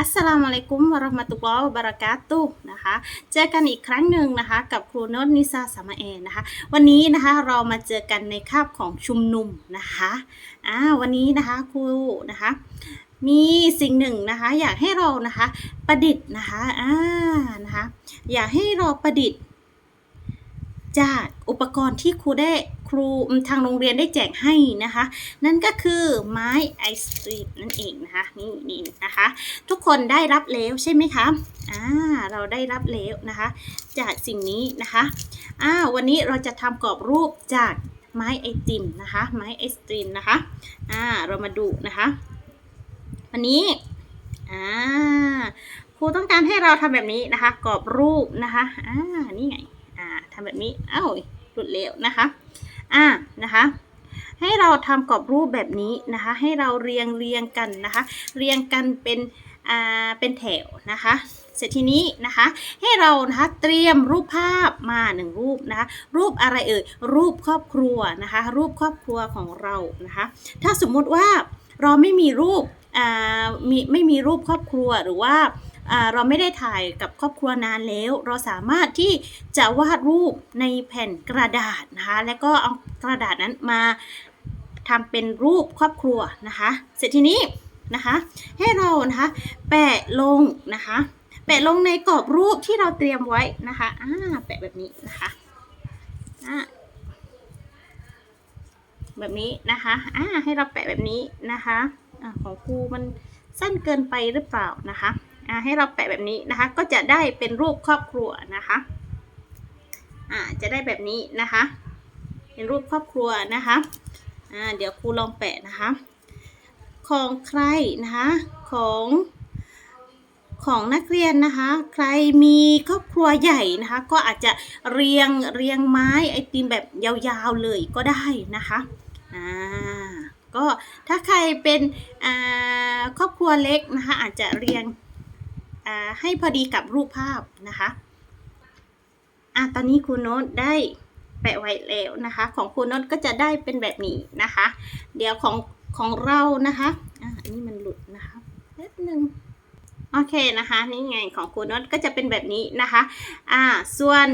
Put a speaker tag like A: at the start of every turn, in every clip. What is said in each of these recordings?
A: อัสสลามุอะลัยกุมวะเราะห์มะตุลลอฮ์วะบะเราะกาตุนะคะ เจอกันอีกครั้งหนึ่งนะคะ กับครูโนตนิสาสามาเอนะคะ วันนี้นะคะเรามาเจอกันในคาบของชุมนุมนะคะอ่าวันนี้นะคะครูนะคะมีสิ่งหนึ่งนะคะ อยากให้เรานะคะ ประดิษฐ์นะคะอ่านะคะ อยากให้เราประดิษฐ์ จากอุปกรณ์ที่ครูได้ครูทางโรงเรียนได้แจกให้นะคะ นั่นก็คือไม้ไอศครีมนั่นเองนะคะนี่นี่นะคะ ทุกคนได้รับแล้วใช่ไหมคะอ่าเราได้รับแล้วนะคะ จากสิ่งนี้นะคะอ่าวันนี้เราจะทำกรอบรูปจากไม้ไอติมนะคะ ไม้ไอศครีมนะคะอ่าเรามาดูนะคะ วันนี้อ่าครูต้องการให้เราทำแบบนี้นะคะ กรอบรูปนะคะอ่านี่ไง อ่าแบบนี้อ้าหลุดแล้วนะคะอ่านะคะให้เราทำกรอบรูปแบบนี้นะคะ ให้เราเรียงเรียงกันนะคะ เรียงกันเป็นอ่าเป็นแถวนะคะ เสร็จทีนี้นะคะ ให้เรานะคะเตรียมรูปภาพมาหนึ่งรูปนะคะ รูปอะไรเอ่ยรูปครอบครัวนะคะ รูปครอบครัวของเรานะคะ ถ้าสมมุติว่าเราไม่มีรูปอ่ามีไม่มีรูปครอบครัวหรือว่า เราไม่ได้ถ่ายกับครอบครัวนานแล้ว เราสามารถที่จะวาดรูปในแผ่นกระดาษนะคะ แล้วก็เอากระดาษนั้นมาทำเป็นรูปครอบครัวนะคะ เสร็จทีนี้นะคะ ให้เรานะคะ แปะลงนะคะ แปะลงในกรอบรูปที่เราเตรียมไว้นะคะอ่าแปะแบบนี้นะคะอ่าแบบนี้นะคะอ่าให้เราแปะแบบนี้นะคะอ่าของครูมันสั้นเกินไปหรือเปล่านะคะ อ่าให้เราแปะแบบนี้นะคะ ก็จะได้เป็นรูปครอบครัวนะคะอ่าจะได้แบบนี้นะคะ เป็นรูปครอบครัวนะคะอ่าเดี๋ยวครูลองแปะนะคะ ของใครนะคะของของนักเรียนนะคะ ใครมีครอบครัวใหญ่นะคะ ก็อาจจะเรียงเรียงไม้ไอติมแบบยาวๆเลยก็ได้นะคะอ่าก็ถ้าใครเป็นครอบครัวเล็กนะคะ อาจจะเรียง ให้พอดีกับรูปภาพนะคะอะตอนนี้ครูโน้ตได้แปะไว้แล้วนะคะ ของครูโน้ตก็จะได้เป็นแบบนี้นะคะ เดี๋ยวของของเรานะคะอะอันนี้มันหลุดนะคะแป๊บหนึ่งโอเคนะคะ นี่ไงของครูโน้ตก็จะเป็นแบบนี้นะคะอ่าส่วน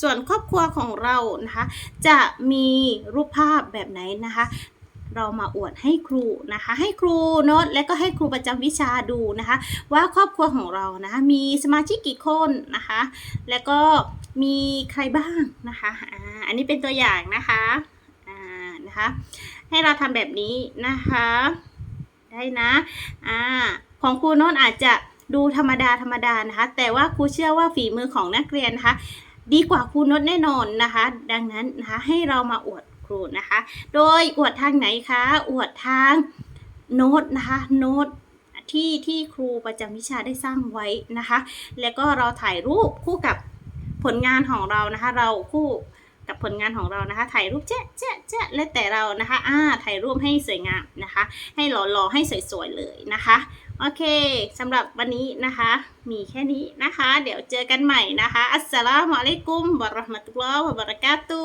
A: ส่วนครอบครัวของเรานะคะ จะมีรูปภาพแบบไหนนะคะ เรามาอวดให้ครูนะคะ ให้ครูโน้ตและก็ให้ครูประจำวิชาดูนะคะ ว่าครอบครัวของเรานะคะมีสมาชิกกี่คนนะคะ แล้วก็มีใครบ้างนะคะอ่าอันนี้เป็นตัวอย่างนะคะอ่านะคะให้เราทำแบบนี้นะคะ ได้นะอ่าของครูโน้ตอาจจะดูธรรมดาธรรมดานะคะ แต่ว่าครูเชื่อว่าฝีมือของนักเรียนนะคะ ดีกว่าครูโน้ตแน่นอนนะคะ ดังนั้นนะคะให้เรามาอวด ครูนะคะ โดยอวดทางไหนคะ อวดทางโน้ตนะคะ โน้ตที่ที่ครูประจำวิชาได้สร้างไว้นะคะ แล้วก็เราถ่ายรูปคู่กับผลงานของเรานะคะ เราคู่กับผลงานของเรานะคะ ถ่ายรูปแจ๊ะแจ๊ะแจ๊ะแล้วแต่เรานะคะ อ่า ถ่ายรูปให้สวยงามนะคะ ให้หล่อๆให้สวยๆเลยนะคะ โอเคสำหรับวันนี้นะคะ มีแค่นี้นะคะ เดี๋ยวเจอกันใหม่นะคะ อัสสลามุอะลัยกุมวะเราะห์มะตุลลอฮ์วะบะเราะกาตุ